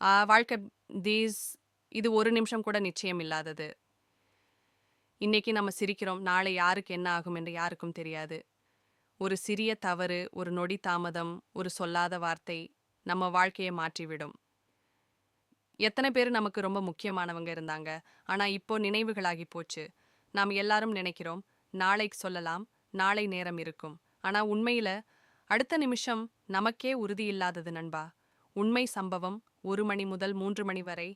வாழ்க்கை தீஸ் இது ஒரு நிமிஷம் கூட நிச்சயம் இல்லாதது. இன்னைக்கு நம்ம சிரிக்கிறோம் நாளை யாருக்கு என்ன ஆகும் என்று யாருக்கும் தெரியாது. ஒரு சிறிய தவறு ஒரு நொடி தாமதம் ஒரு சொல்லாத வார்த்தை நம்ம வாழ்க்கையை மாற்றிவிடும். எத்தனை பேர் நமக்கு ரொம்ப முக்கியமானவங்க இருந்தாங்க. ஆனா இப்போ நினைவுகளாகி போச்சு. நாம் எல்லாரும் நினைக்கிறோம் நாளைக்கு சொல்லலாம் நாளை நேரம் இருக்கும். ஆனா உண்மையில அடுத்த நிமிஷம் நமக்கே உறுதி இல்லாதது நண்பா. உண்மை சம்பவம் ஒரு மணி முதல் மூன்று மணி வரை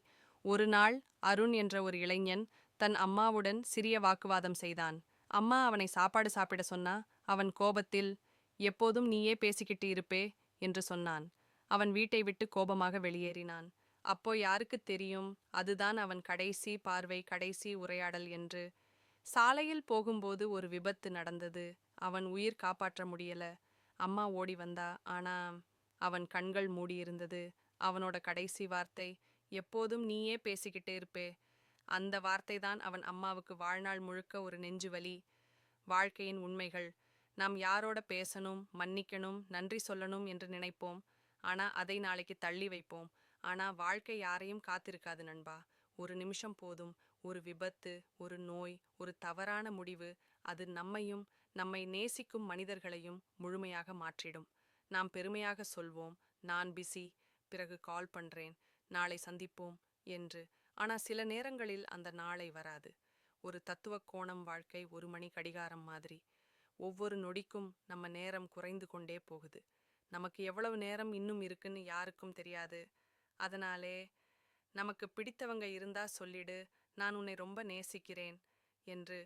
ஒரு நாள் அருண் என்ற ஒரு இளைஞன் தன் அம்மாவுடன் சிறிய வாக்குவாதம் செய்தான். அம்மா அவனை சாப்பாடு சாப்பிட சொன்னா அவன் கோபத்தில் எப்போதும் நீயே பேசிக்கிட்டு இருப்பே என்று சொன்னான். அவன் வீட்டை விட்டு கோபமாக வெளியேறினான். அப்போ யாருக்கு தெரியும்? அதுதான் அவன் கடைசி பார்வை கடைசி உரையாடல் என்று. சாலையில் போகும்போது ஒரு விபத்து நடந்தது. அவன் உயிர் காப்பாற்ற முடியல. அம்மா ஓடி வந்தா. ஆனா அவன் கண்கள் மூடியிருந்தது. அவனோட கடைசி வார்த்தை எப்போதும் நீயே பேசிக்கிட்டே இருப்பே. அந்த வார்த்தை தான் அவன் அம்மாவுக்கு வாழ்நாள் முழுக்க ஒரு நெஞ்சு வலி வாழ்க்கையின் உண்மைகள் நாம் யாரோட பேசணும் மன்னிக்கணும் நன்றி சொல்லணும் என்று நினைப்போம். ஆனா அதை நாளைக்கு தள்ளி வைப்போம். ஆனா வாழ்க்கை யாரையும் காத்திருக்காது நண்பா. ஒரு நிமிஷம் போதும். ஒரு விபத்து ஒரு நோய் ஒரு தவறான முடிவு அது நம்மையும் நம்மை நேசிக்கும் மனிதர்களையும் முழுமையாக மாற்றிடும். நாம் பெருமையாக சொல்வோம் நான் பிஸி பிறகு கால் பண்றேன் நாளை சந்திப்போம் என்று. ஆனா சில நேரங்களில் அந்த நாளை வராது. ஒரு தத்துவ கோணம் வாழ்க்கை ஒரு மணி கடிகாரம் மாதிரி. ஒவ்வொரு நொடிக்கும் நம்ம நேரம் குறைந்து கொண்டே போகுது. நமக்கு எவ்வளவு நேரம் இன்னும் இருக்குன்னு யாருக்கும் தெரியாது. அதனாலே நமக்கு பிடித்தவங்க இருந்தா சொல்லிடு நான் உன்னை ரொம்ப நேசிக்கிறேன் என்று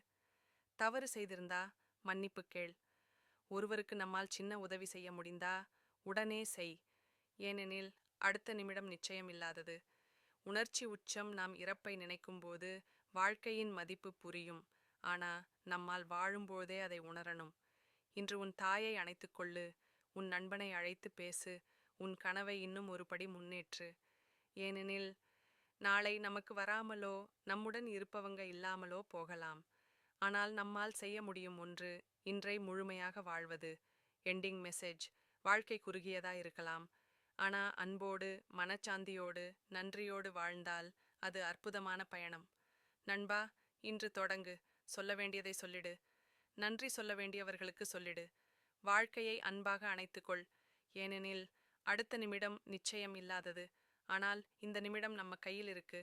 தவறு செய்திருந்தா மன்னிப்பு கேள் ஒருவருக்கு நம்மால் சின்ன உதவி செய்ய முடிந்தா உடனே செய். ஏனெனில் அடுத்த நிமிடம் நிச்சயம் இல்லாதது. உணர்ச்சி உச்சம் நாம் இறப்பை நினைக்கும்போது வாழ்க்கையின் மதிப்பு புரியும். ஆனா நம்மால் வாழும்போதே அதை உணரணும். இன்று உன் தாயை அணைத்துக் கொள்ளு உன் நண்பனை அழைத்து பேசு உன் கனவை இன்னும் ஒருபடி முன்னேற்று. ஏனெனில் நாளை நமக்கு வராமலோ நம்முடன் இருப்பவங்க இல்லாமலோ போகலாம். ஆனால் நம்மால் செய்ய முடியும் ஒன்று இன்றை முழுமையாக வாழ்வது. எண்டிங் மெசேஜ் வாழ்க்கை குறுகியதா இருக்கலாம். ஆனா அன்போடு மனச்சாந்தியோடு நன்றியோடு வாழ்ந்தால் அது அற்புதமான பயணம். நண்பா இன்று தொடங்கு. சொல்ல வேண்டியதை சொல்லிடு. நன்றி சொல்ல வேண்டியவர்களுக்கு சொல்லிடு. வாழ்க்கையை அன்பாக அணைத்துக்கொள். ஏனெனில் அடுத்த நிமிடம் நிச்சயம் இல்லாதது. ஆனால் இந்த நிமிடம் நம்ம கையில் இருக்கு.